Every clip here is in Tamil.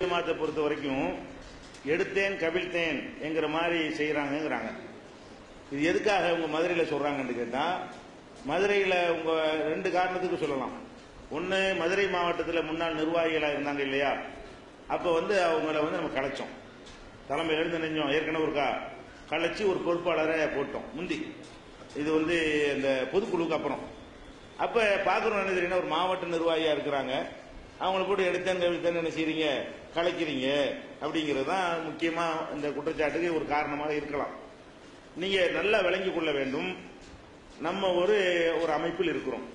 ஜமாத்தை பொறுத்த வரைக்கும் எடுத்தேன் கவிழ்த்தேன் என்கிற மாதிரி செய்யறாங்கிறாங்க இது எதுக்காக உங்க மதுரையில சொல்றாங்கன்னு கேட்டா மதுரையில உங்க ரெண்டு காரணத்துக்கு சொல்லலாம். ஒன்று மதுரை மாவட்டத்தில் முன்னாள் நிர்வாகிகளாக இருந்தாங்க இல்லையா? அப்ப வந்து அவங்கள வந்து நம்ம கலைச்சோம். தலைமையில இருந்து நெஞ்சோம். ஏற்கனவே ஒருக்கா கலைச்சி ஒரு பொறுப்பாளரை போட்டோம். முந்தி. இது வந்து இந்த பொதுக்குழுக்கு அப்புறம். அப்ப பாக்குறோம் என்ன தெரியும்னா ஒரு மாவட்ட நிர்வாகியா இருக்கிறாங்க. அவங்கள போட்டு எடுத்தேன் கவிழ்த்தேன் என்ன செய்றீங்க? கலைக்கிறீங்க அப்படிங்கிறது தான் முக்கியமா இந்த குற்றச்சாட்டுக்கு ஒரு காரணமாக இருக்கலாம். நீங்க நல்லா விளங்கி கொள்ள வேண்டும். நம்ம ஒரு ஒரு அமைப்பில் இருக்கிறோம்.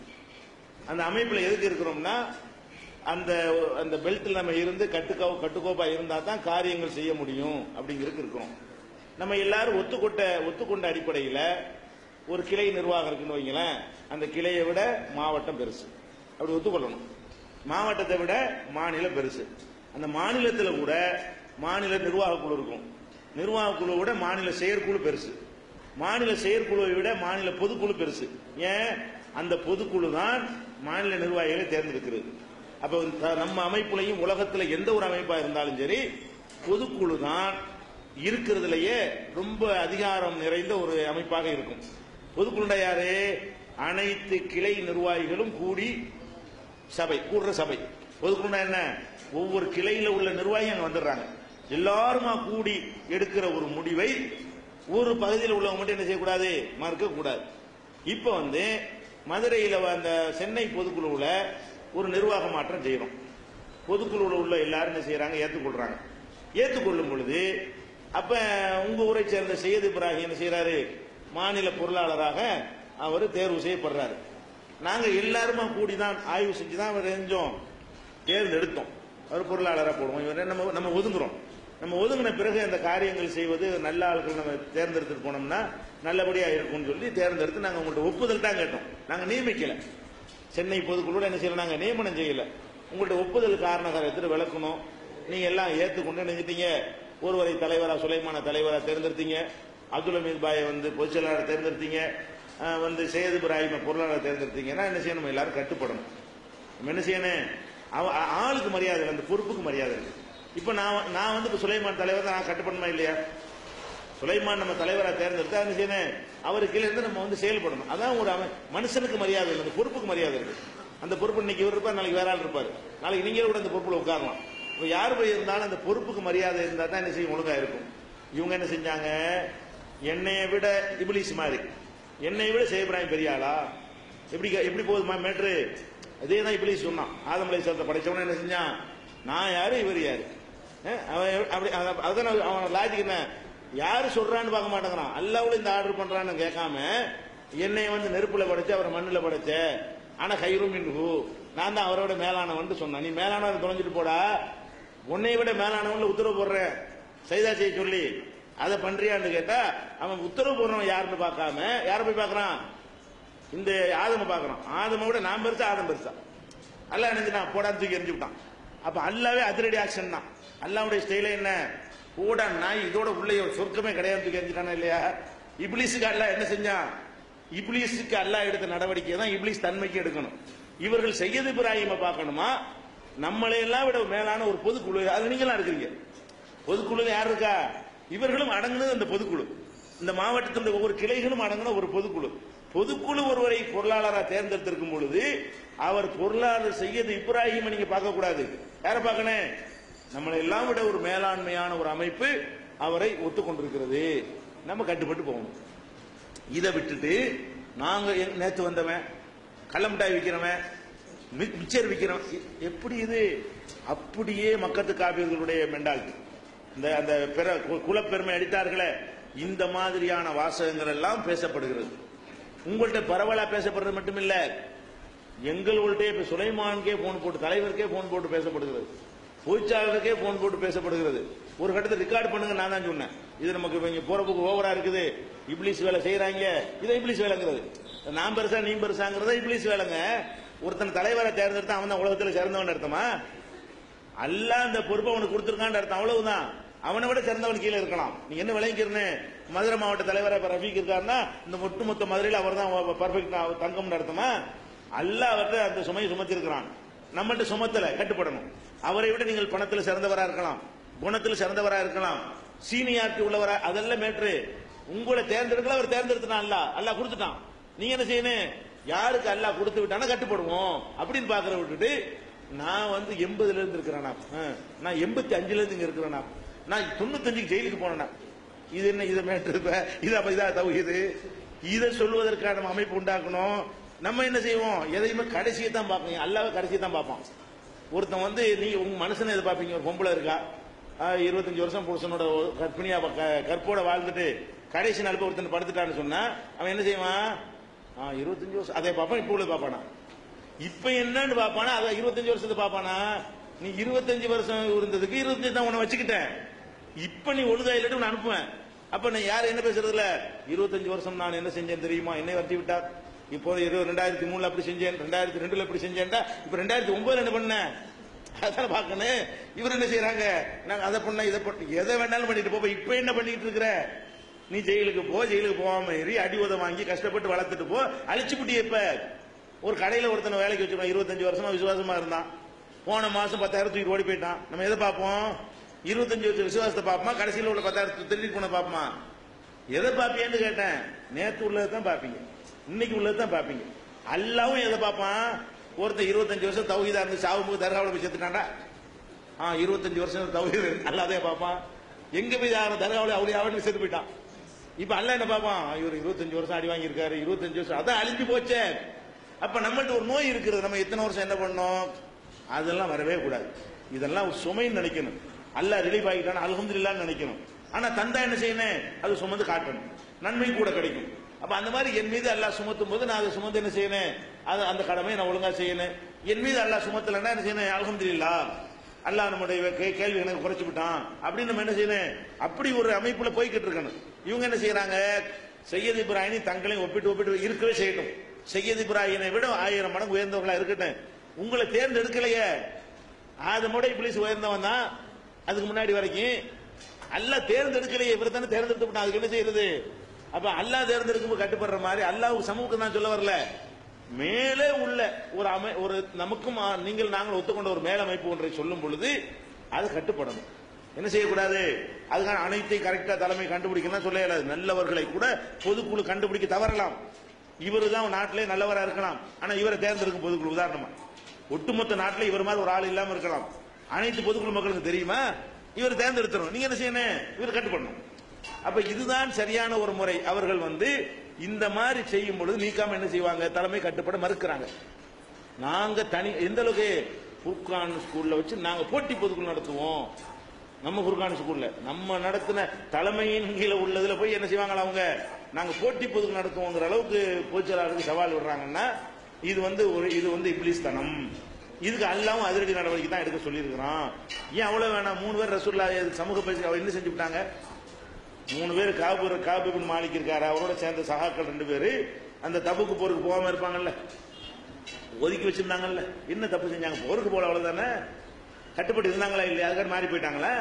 அந்த அமைப்பில் எதுக்கு இருக்கிறோம்னா அந்த அந்த பெல்ட்டில் நம்ம இருந்து கட்டுக்கோ கட்டுக்கோப்பா இருந்தா தான் காரியங்கள் செய்ய முடியும் அப்படிங்கிறதுக்கு இருக்கிறோம். நம்ம எல்லாரும் ஒத்துக்கொண்ட ஒத்துக்கொண்ட அடிப்படையில் ஒரு கிளை நிர்வாகம் இருக்குன்னு வைங்களேன் அந்த கிளையை விட மாவட்டம் பெருசு. அப்படி ஒத்துக்கொள்ளணும். மாவட்டத்தை விட மாநிலம் பெருசு. அந்த மாநிலத்தில் கூட மாநில நிர்வாக குழு இருக்கும். நிர்வாக குழுவை விட மாநில செயற்குழு பெருசு. மாநில செயற்குழுவை விட மாநில பொதுக்குழு பெருசு. ஏன்? அந்த பொதுக்குழு தான் மாநில நிர்வாகிகளை தேர்ந்தெடுக்கிறது. அப்ப நம்ம அமைப்புலையும் உலகத்தில் எந்த ஒரு அமைப்பா இருந்தாலும் சரி பொதுக்குழு தான் இருக்கிறதுலயே ரொம்ப அதிகாரம் நிறைந்த ஒரு அமைப்பாக இருக்கும். பொதுக்குழுண்டா யாரு? அனைத்து கிளை நிர்வாகிகளும் கூடி சபை கூடுற சபை. பொதுக்குழுனா என்ன? ஒவ்வொரு கிளையில உள்ள நிர்வாகி அங்க வந்துடுறாங்க. எல்லாருமா கூடி எடுக்கிற ஒரு முடிவை ஒரு பகுதியில் உள்ளவங்க மட்டும் என்ன செய்யக்கூடாது? மறுக்க கூடாது. இப்ப வந்து மதுரையில் அந்த சென்னை பொதுக்குழுவில் ஒரு நிர்வாக மாற்றம் செய்யறோம். பொதுக்குழுவில் உள்ள எல்லாரும் என்ன செய்யறாங்க? ஏத்துக்கொள்றாங்க. ஏற்றுக்கொள்ளும் பொழுது அப்ப உங்க ஊரை சேர்ந்த செய்யது இப்ராஹிம் என்ன செய்யறாரு? மாநில பொருளாளராக அவர் தேர்வு செய்யப்படுறாரு. நாங்க எல்லாருமா கூடி தான் ஆய்வு செஞ்சு தான் அவர் செஞ்சோம். தேர்ந்தெடுத்தோம். அவர் பொருளாளராக போடுவோம். இவரை நம்ம நம்ம ஒதுங்குறோம். நம்ம ஒதுங்கின பிறகு அந்த காரியங்கள் செய்வது நல்ல ஆட்கள் நம்ம தேர்ந்தெடுத்துட்டு போனோம்னா நல்லபடியாக இருக்கும்னு சொல்லி தேர்ந்தெடுத்து நாங்கள் உங்கள்கிட்ட ஒப்புதல் தான் கேட்டோம். நாங்கள் நியமிக்கலை. சென்னை பொதுக்குழுவில் என்ன செய்யலாம் நாங்கள் நியமனம் செய்யலை. உங்கள்கிட்ட ஒப்புதல் காரண காரியத்தில் விளக்கணும். நீங்கள் எல்லாம் ஏற்றுக்கொண்டு நினைச்சிட்டீங்க ஒருவரை தலைவராக சுலைமான தலைவராக தேர்ந்தெடுத்தீங்க. அப்துல் அமீத் பாயை வந்து பொதுச் செயலாளர் தேர்ந்தெடுத்தீங்க. வந்து சேது இப்ராஹிம பொருளாளர் தேர்ந்தெடுத்தீங்கன்னா என்ன செய்யணும்? நம்ம எல்லாரும் கட்டுப்படணும். நம்ம என்ன செய்யணும்? ஆளுக்கு மரியாதை இல்லை, அந்த பொறுப்புக்கு மரியாதை இருக்கு இப்ப நான் நான் வந்து இப்போ சுலைமான் தலைவர் தான் நான் கட்டுப்படணுமா இல்லையா? சுலைமான் நம்ம தலைவரா தேர்ந்தெடுத்தா என்ன செய்யணும்? அவரு கீழே இருந்து நம்ம வந்து செயல்படணும். அதான் ஒரு அவன் மனுஷனுக்கு மரியாதை இல்லை அந்த பொறுப்புக்கு மரியாதை இருக்கு அந்த பொறுப்பு இன்னைக்கு இவர் இருப்பார் நாளைக்கு வேற ஆள் இருப்பாரு. நாளைக்கு நீங்க கூட அந்த பொறுப்புல உட்காரலாம். இப்ப யார் போய் இருந்தாலும் அந்த பொறுப்புக்கு மரியாதை இருந்தா தான் என்ன செய்யும் ஒழுங்கா இருக்கும். இவங்க என்ன செஞ்சாங்க? என்னைய விட இபிலிஸ் மாதிரி. என்னை விட செய்யப்படாம பெரிய ஆளா? எப்படி எப்படி போகுதுமா மேட்ரு அதே தான் இப்படி சொன்னான். ஆதம் அலை படைச்சவன என்ன செஞ்சான்? நான் யாரு? இவர் யாரு? அவன் அப்படி அதான் அவன் லாஜிக் என்ன? யாரு சொல்றான்னு பார்க்க மாட்டேங்கிறான். அல்லாவுல இந்த ஆர்டர் பண்றான்னு கேட்காம என்னை வந்து நெருப்புல படைச்சு அவரை மண்ணில் படைச்ச ஆனா கயிறும் மின்ஹு நான் தான் அவரோட மேலானவன் சொன்னான். நீ மேலானவன் தொலைஞ்சிட்டு போடா. உன்னை விட மேலானவன் உத்தரவு போடுறேன். செய்தா செய்ய சொல்லி அதை பண்றியான்னு கேட்டா அவன் உத்தரவு போடுறவன் யாருன்னு பார்க்காம யாரை போய் பார்க்கறான்? இந்த ஆதம பார்க்குறோம் ஆதம விட நான் பெருசா ஆதம் பெருசா. அல்லாஹ் நினைச்சு நான் போடான்னு தூக்கி எரிஞ்சு விட்டான். அப்ப அல்லாவே அதிரடி ஆக்ஷன் தான். அல்லாவுடைய ஸ்டைல என்ன? போடா நாய் இதோட உள்ள சொர்க்கமே கிடையாது தூக்கி எரிஞ்சுட்டானா இல்லையா? இப்ளீஸுக்கு அல்லா என்ன செஞ்சான்? இப்ளீஸுக்கு அல்லாஹ் எடுத்த நடவடிக்கை தான் இப்ளீஸ் தன்மைக்கு எடுக்கணும். இவர்கள் செய்யது இப்ராஹிம பார்க்கணுமா? நம்மளை எல்லாம் விட மேலான ஒரு பொதுக்குழு. அது நீங்களாம் இருக்கிறீங்க. பொதுக்குழு யார் இருக்கா? இவர்களும் அடங்குனது அந்த பொதுக்குழு. இந்த மாவட்டத்தினுடைய ஒவ்வொரு கிளைகளும் அடங்கின ஒரு பொதுக்குழு. பொதுக்குழு ஒருவரை பொருளாளராக தேர்ந்தெடுத்திருக்கும் பொழுது அவர் பொருளாளர் செய்யது இப்ராஹிம் நீங்க பார்க்க கூடாது. யாரை பார்க்கணும்? நம்மளை எல்லாம் விட ஒரு மேலாண்மையான ஒரு அமைப்பு அவரை ஒத்துக்கொண்டிருக்கிறது. நம்ம கட்டுப்பட்டு போகணும். இதை விட்டுட்டு நாங்க நேற்று வந்தவன் கள்ளமிட்டாய் விற்கிறவன் மி- மிச்சர் விற்கிறவன் எப்படி இது? அப்படியே மக்கத்து காப்பியர்களுடைய மெண்டாலிட்டி இந்த அந்த பிற குலப்பெருமை அடித்தார்களே இந்த மாதிரியான வாசகங்கள் எல்லாம் பேசப்படுகிறது. உங்கள்கிட்ட பரவலா பேசப்படுறது மட்டுமில்ல எங்களுடைய இப்ப சுலைமானுக்கே போன் போட்டு தலைவருக்கே போன் போட்டு பேசப்படுகிறது. பொதுச்சாளருக்கே போன் போட்டு பேசப்படுகிறது. ஒரு கட்டத்தை ரெக்கார்ட் பண்ணுங்க நான் தான் சொன்னேன். இது நமக்கு இப்ப இங்க போறதுக்கு ஓவரா இருக்குது. இப்ளீஸ் வேலை செய்யறாங்க இதை இப்ளீஸ் வேலைங்கிறது. நான் பெருசா நீ பெருசாங்கிறத இப்ளீஸ் வேலைங்க. ஒருத்தன் தலைவரை தேர்ந்தெடுத்தா அவன் தான் உலகத்துல சிறந்தவன் அர்த்தமா? அல்ல அந்த பொறுப்பை அவனுக்கு கொடுத்துருக்கான்னு அர்த்தம். அவ்வளவுதான். அவனை விட சிறந்தவன் கீழே இருக்கலாம். நீ என்ன விளங்கிக்கிறனு மதுரை மாவட்ட தலைவராக இப்ப ரஃபீக் இருக்காருன்னா இந்த ஒட்டுமொத்த மதுரையில் அவர் தான் பர்ஃபெக்ட் தங்கம் நடத்தமா? அல்ல அவர்கிட்ட அந்த சுமையை சுமத்திருக்கிறான். நம்மகிட்ட சுமத்தல கட்டுப்படணும். அவரை விட நீங்கள் பணத்தில் சிறந்தவரா இருக்கலாம். குணத்தில் சிறந்தவரா இருக்கலாம். சீனியாரிட்டி உள்ளவரா அதெல்லாம் மேட்ரு உங்களை தேர்ந்தெடுக்கல அவர் தேர்ந்தெடுத்தான் அல்ல. அல்லாஹ் கொடுத்துட்டான். நீங்க என்ன செய்யணும்? யாருக்கு அல்லாஹ் கொடுத்து விட்டானா கட்டுப்படுவோம். அப்படின்னு பாக்குற விட்டுட்டு நான் வந்து எண்பதுல இருந்து இருக்கிறேனா? நான் எண்பத்தி அஞ்சுல இருந்து இங்க இருக்கிறேனா? நான் தொண்ணூத்தஞ்சுக்கு ஜெயிலுக்கு போனேன் இது என்ன இதை மேட்ரு இப்ப? இது அப்ப இதா தவிது இதை? சொல்வதற்கான நம்ம அமைப்பு உண்டாக்கணும். நம்ம என்ன செய்வோம்? எதையுமே கடைசியை தான் பார்ப்போம். அல்லாவே கடைசியை தான் பார்ப்பான். ஒருத்தன் வந்து நீ உங்க மனுஷனை எதை பார்ப்பீங்க ஒரு பொம்பளை இருக்கா? இருபத்தஞ்சு வருஷம் புருஷனோட கற்பிணியா க- கற்போட வாழ்ந்துட்டு கடைசி நாள் ஒருத்தன் படுத்துட்டான்னு சொன்னா அவன் என்ன செய்வான்? ஆ, இருபத்தஞ்சு வருஷம் அதை பார்ப்பான் இப்போ உள்ள பார்ப்பானா? இப்ப என்னன்னு பார்ப்பானா? அதை இருபத்தஞ்சு வருஷத்தை பார்ப்பானா? நீ இருபத்தஞ்சு வருஷம் இருந்ததுக்கு இருபத்தஞ்சு தான் உன்னை வச்சுக்கிட்டேன். இப்ப நீ ஒழுங்கா இல்லாட்டி நான் அனுப்புவேன். அப்ப நான் யார் என்ன பேசுறதுல இருபத்தஞ்சு வருஷம் நான் என்ன செஞ்சேன் தெரியுமா? என்னை வரட்டி விட்டார் இப்போ ரெண்டாயிரத்தி மூணுல அப்படி செஞ்சேன் ரெண்டாயிரத்தி ரெண்டுல அப்படி செஞ்சேன்டா? இப்ப ரெண்டாயிரத்தி ஒன்பதுல என்ன பண்ணேன் அதான் பார்க்கணும். இவர் என்ன செய்யறாங்க நாங்க அதை பண்ண இதை பண்ண எதை வேணாலும் பண்ணிட்டு போ. இப்ப என்ன பண்ணிட்டு இருக்கிற? நீ ஜெயிலுக்கு போ ஜெயிலுக்கு போகாம ஏறி அடி உதை வாங்கி கஷ்டப்பட்டு வளர்த்துட்டு போ. அழிச்சு புட்டிய இப்ப ஒரு கடையில ஒருத்தனை வேலைக்கு வச்சிருக்கான் இருபத்தஞ்சு வருஷமா விசுவாசமா இருந்தான். போன மாசம் பத்தாயிரம் தூக்கி ஓடி போயிட்டான். நம்ம எதை பார்ப்போம்? இருபத்தஞ்சு வருஷம் விசுவாசத்தை பார்ப்போமா? கடைசியில் உள்ள பத்தாயிரத்து திருடி போன பார்ப்போமா? எதை பார்ப்பியன்னு கேட்டேன். நேற்று உள்ளதை தான் பார்ப்பீங்க. இன்னைக்கு உள்ளதை தான் பார்ப்பீங்க. அல்லாவும் எதை பார்ப்பான்? ஒருத்தன் இருபத்தஞ்சு வருஷம் தௌஹீதா இருந்து சாவும்போது தர்காவில் போய் செத்துட்டாண்டா ஆ இருபத்தஞ்சு வருஷம் தௌஹீது அல்லாதே பார்ப்பான். எங்க போய் தர்காவில் அவளி அவனுக்கு செத்து போயிட்டான்? இப்ப அல்ல என்ன பார்ப்பான்? இவர் இருபத்தஞ்சு வருஷம் அடி வாங்கியிருக்காரு இருபத்தஞ்சு வருஷம். அதான் அழிஞ்சு போச்சே. அப்ப நம்மள்ட்ட ஒரு நோய் இருக்கிறது நம்ம எத்தனை வருஷம் என்ன பண்ணோம்? அதெல்லாம் வரவே கூடாது. இதெல்லாம் ஒரு சுமைன்னு நினைக்கணும். அல்லாஹ் ரிலீஃப் ஆகிட்டான் அல்ஹம்துலில்லாஹ்னு நினைக்கணும். ஆனா தந்தா என்ன செய்யணும்? அது சுமந்து காட்டணும். நன்மை கூட கிடைக்கும். அப்ப அந்த மாதிரி என் மீது அல்லாஹ் சுமத்தும் போது நான் அதை சுமந்து என்ன செய்யணும்? அது அந்த கடமையை நான் ஒழுங்கா செய்யணும். என் மீது அல்லாஹ் சுமத்தலைன்னா என்ன செய்யணும்? அல்ஹம்துலில்லாஹ். அல்லாஹ் நம்முடைய கேள்வி எனக்கு குறைச்சு விட்டான். அப்படின்னு நம்ம என்ன செய்யணும்? அப்படி ஒரு அமைப்புல போய்கிட்டு இருக்கணும். இவங்க என்ன செய்யறாங்க? செய்யது இப்ராஹிம் தங்களையும் ஒப்பிட்டு ஒப்பிட்டு இருக்கவே செய்யணும் செய்யது இப்ராஹிமை விட ஆயிரம் மடங்கு உயர்ந்தவங்களா இருக்கட்டும். உங்களை தேர்ந்தெடுக்கலையே. ஆதமோட இப்ளீஸ் உயர்ந்தவன் தான். அதுக்கு முன்னாடி வரைக்கும் அல்லாஹ் தேர்ந்தெடுக்கலையே இவர் தானே தேர்ந்தெடுத்து அதுக்கு என்ன செய்யறது? அப்ப அல்லாஹ் தேர்ந்தெடுக்கும் கட்டுப்படுற மாதிரி அல்லாஹ் சமூகத்துக்கு நான் சொல்ல வரல. மேலே உள்ள ஒரு அமை ஒரு நமக்கும் நீங்கள் நாங்கள் ஒத்துக்கொண்ட ஒரு மேலமைப்பு ஒன்றை சொல்லும் பொழுது அது கட்டுப்படணும். என்ன செய்யக்கூடாது? அதுக்கான அனைத்தையும் கரெக்டா தலைமை கண்டுபிடிக்கலாம் சொல்ல இயலாது. நல்லவர்களை கூட பொதுக்குழு கண்டுபிடிக்க தவறலாம். இவரு தான் நாட்டிலே நல்லவராக இருக்கலாம். ஆனா இவரை தேர்ந்தெடுக்கும் பொதுக்குழு. உதாரணமா ஒட்டுமொத்த நாட்டில் இவர் மாதிரி ஒரு ஆள் இல்லாம இருக்கலாம். அனைத்து பொதுக்குழு மக்களுக்கு தெரியுமா? இவர் தேர்ந்தெடுத்துரும் நீங்க என்ன செய்யணும்? இவர் கட்டுப்படணும் அப்ப இதுதான் சரியான ஒரு முறை. அவர்கள் வந்து இந்த மாதிரி செய்யும் பொழுது நீக்காம என்ன செய்வாங்க? தலைமை கட்டுப்பட மறுக்கிறாங்க. நாங்க தனி எந்த அளவுக்கு குர்கான் ஸ்கூல்ல வச்சு நாங்க போட்டி பொதுக்குழு நடத்துவோம். நம்ம குர்கான் ஸ்கூல்ல. நம்ம நடத்தின தலைமையின் கீழே உள்ளதுல போய் என்ன செய்வாங்களா அவங்க? நாங்க போட்டி பொதுக்குழு நடத்துவோங்கிற அளவுக்கு பொதுச்செயலாளருக்கு சவால் விடுறாங்கன்னா இது வந்து ஒரு இது வந்து இப்ளீஸ் தனம். இதுக்கு அல்லாவும் அதிரடி நடவடிக்கை தான் எடுக்க சொல்லியிருக்கிறான். ஏன் அவ்வளவு வேணாம்? மூணு பேர் ரசூல்லா சமூக பயிற்சி அவர் என்ன செஞ்சு விட்டாங்க மூணு பேர் காபு காபிபின் மாலிக் இருக்காரு. அவரோட சேர்ந்த சகாக்கள் ரெண்டு பேர். அந்த தப்புக்கு போருக்கு போகாம இருப்பாங்கல்ல. ஒதுக்கி வச்சிருந்தாங்கல்ல. என்ன தப்பு செஞ்சாங்க? போருக்கு போல அவ்வளவுதானே? கட்டுப்பட்டு இருந்தாங்களா இல்லையா? அதுக்காக மாறி போயிட்டாங்களா?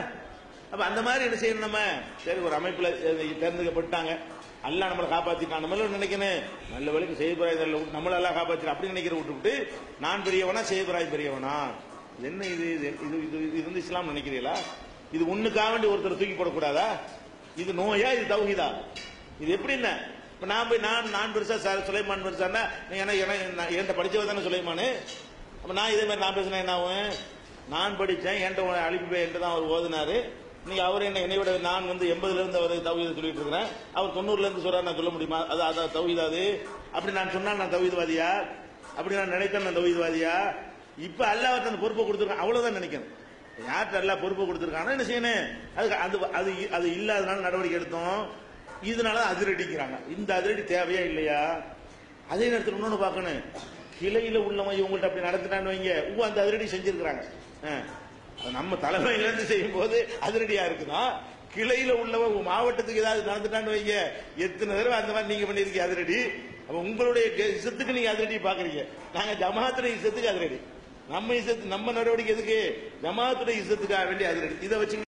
அப்ப அந்த மாதிரி என்ன செய்யணும் நம்ம? சரி ஒரு அமைப்புல தேர்ந்தெடுக்கப்பட்டாங்க. அல்ல நம்மளை காப்பாத்திட்டான் நம்மள நினைக்கணும்? நல்ல வேலைக்கு செய்யப்படாது நம்மள எல்லாம் காப்பாத்தி அப்படி நினைக்கிற விட்டுவிட்டு நான் பெரியவனா செய்யப்படாது பெரியவனா? என்ன இது? இது இது இது வந்து இஸ்லாம் நினைக்கிறீங்களா? இது ஒண்ணுக்காக வேண்டி ஒருத்தர் தூக்கி போடக்கூடாதா? இது நோயா? இது தௌஹிதா? இது எப்படி என்ன? இப்ப நான் போய் நான் நான் பெருசா சார் சுலைமான் பெருசான்னா ஏன்னா ஏன்னா என்கிட்ட படித்தவர் தானே சுலைமானு? அப்ப நான் இதே மாதிரி நான் பேசினேன் என்ன ஆகும்? நான் படித்தேன் என்கிட்ட அழிப்பு என்கிட்ட தான் அவர் ஓதுனாரு. நீங்க அவர் என்ன என்னை விட நான் வந்து எண்பதுல இருந்து அவர் தௌஹீத சொல்லிட்டு இருக்கிறேன். அவர் தொண்ணூறுல இருந்து சொல்றாரு நான் சொல்ல முடியுமா? அது அதான் தௌஹீதா அது? அப்படி நான் சொன்னால் நான் தௌஹீதவாதியா? அப்படி நான் நினைத்தேன் நான் தௌஹீதவாதியா? இப்ப அல்லாஹ் அந்த பொறுப்பை கொடுத்துருக்கான். அவ்வளவுதான் நினைக்கணும். யார்கிட்ட எல்லாம் பொறுப்பு கொடுத்துருக்கானோ என்ன செய்யணும்? அதுக்கு அது அது அது இல்லாதனால நடவடிக்கை எடுத்தோம். இதனால அதிரடிக்கிறாங்க. இந்த அதிரடி தேவையா இல்லையா? அதே நேரத்தில் இன்னொன்று பார்க்கணும். கிளையில உள்ளவங்க இவங்கள்ட்ட அப்படி நடத்தினான்னு வைங்க. உங்க அந்த அதிரடி செஞ்சிருக்கிறாங்க. நம்ம தலைமையில இழந்து செய்யும் போது அதிரடியா இருக்குதா? கிளையில உள்ளவங்க மாவட்டத்துக்கு ஏதாவது நடந்துட்டான்னு வைங்க. எத்தனை தடவை அந்த மாதிரி நீங்க பண்ணிருக்கீங்க அதிரடி? அப்ப உங்களுடைய இசத்துக்கு நீங்க அதிரடி பாக்குறீங்க. நாங்க ஜமாத்துடைய இசத்துக்கு அதிரடி. நம்ம இசத்து நம்ம நடவடிக்கை எதுக்கு? ஜமாத்துடைய இசத்துக்காக வேண்டிய அதிரடி. இதை வச்சு